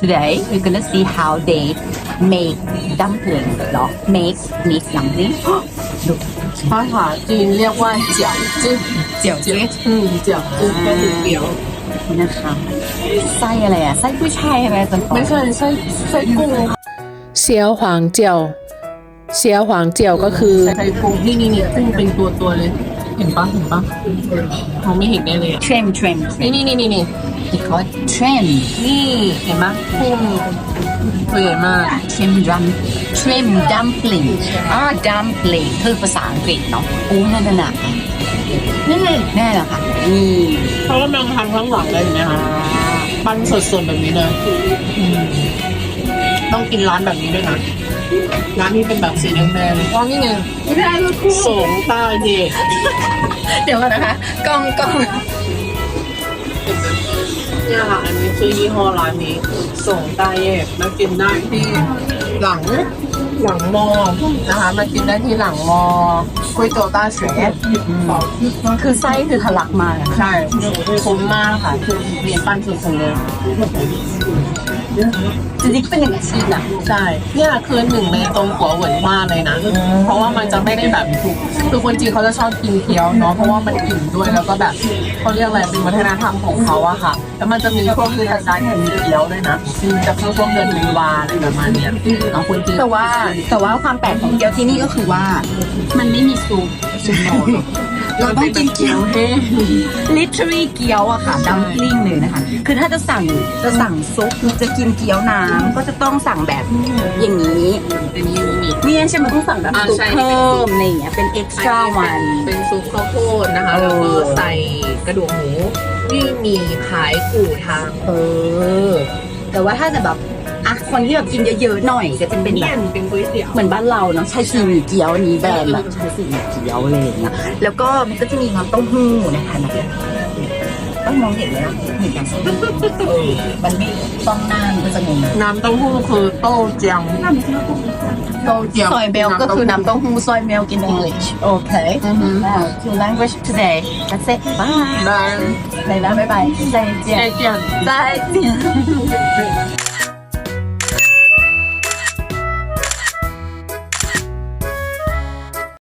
Today we're gonna see how they make dumpling เหรอ make make dumpling ดูภาษาจีนเรียกว่าเจียวจื้อเจียวเจ๊กอืมเจียวจื้อก็คือเกี๊ยวนะคะไส้อะไรอะไส้กุ้ยช่ายอะไรจันไม่ใช่ไส้ไส้กุ้งเสียวหวางเจียวเสียวหวางเจียวก็คือไส้กุ้งนี่นี่นี่กุ้งเป็นตัวตัวๆเลย เห็นปะเห็นปะเขาไม่เห็นแน่เลยอะเทรมเทรมนี่นี่นี่นี่นี่อีกคอร์เทรมนี่เห็นปะกุ้งตัวใหญ่มากเทรมดัมเทรมดัมปลิงอ่าดัมปลิงคือภาษาอังกฤษเนาะโอ้นั่นน่ะนั่นเลยแน่แหละค่ะนี่เขากำลังทำข้างหลังเลยเห็นไหมคะปั้นสดๆแบบนี้เลยอืม ต้องกินร้านแบบนี้ด้วยนะร้านนี้เป็นแบบสีแดงๆว่านี่ไงสงใต้เด็กเดี๋ยวก่อนนะคะ กล้องกล้องเนี่ยค่ะ อันนี้คือยี่ห้อร้านนี้ส่งใต้เอกมากินได้ที่หลังหลังมอนะคะ มากินได้ที่หลังมอก๋วยเตี๋ยวต้าเฉวยคือไส้คือทะลักมาอะใช่คุ้มมากค่ะมีปั้นสุดๆเลย จริงๆเป็นอย่างชีพนะใช่เนี่ยคือหนึ่งในตรงหัวเหวินว่าเลยนะ เพราะว่ามันจะไม่ได้แบบถูกคือคนจีนเขาจะชอบกินเกี๊ยวเนาะเพราะว่ามันอิ่มด้วยแล้วก็แบบเขาเรียกอะไรเป็นวัฒนธรรมของเขาอะค่ะ แล้วมันจะมีพวกเทศกาลแห่งเกี๊ยวด้วยนะจะคือพวกเดือนมีวาอะไรประมาณเนี้ยเอาคนจีนแต่ว่าแต่ว่าความแปลกของเกี๊ยวที่นี่ก็คือว่า มันไม่มีซุปซุปโน เราต้องกินเกี๊ยวเฮ้ literally เกี๊ยวอะค่ะดัมพลิงเลยนะคะ คือถ้าจะสั่งจะสั่งซุปจะกินเกี๊ยวน้ำก็จะต้องสั่งแบบอย่างนี้เป็นยูนิคเนี่ยใช่ไหมต้องสั่งแบบอ่าซุปใช่ เพิ่มอะไรอย่างเงี้ยเป็น extra one เป็นซุปข้าวโพดนะคะเออแล้วก็ใส่กระดูกหมูที่มีขายกู่ทาง เออ แต่ว่าถ้าจะแบบอะ คนที่แบากินเยอะๆหน่อยก็จะเป็นแบบเป็นก๋วยเตี๋ยวเหมือนบ้านเราเนาะใช้สีหมี่เกี๊ยวอันนี้แบรนด์แบใช้สีหมี่เกี๊ยวอะไรอย่างเงี้ยแล้วก็มันก็จะมีน้ำเต้าหู้นะคะนะต้องมองเห็นเหมล่ะเห็นกันเอมันไม่ต้องน้ามันก็จะงงน้ำเต้าหู้คือโต้เจียวโต้เจียงซอยเบลก็คือน้ำต้าหู้ซอยเบลกินอังกฤษโอเค Wow, two language today that's it bye ได้แล้วบ๊ายบายใจเจียน再见。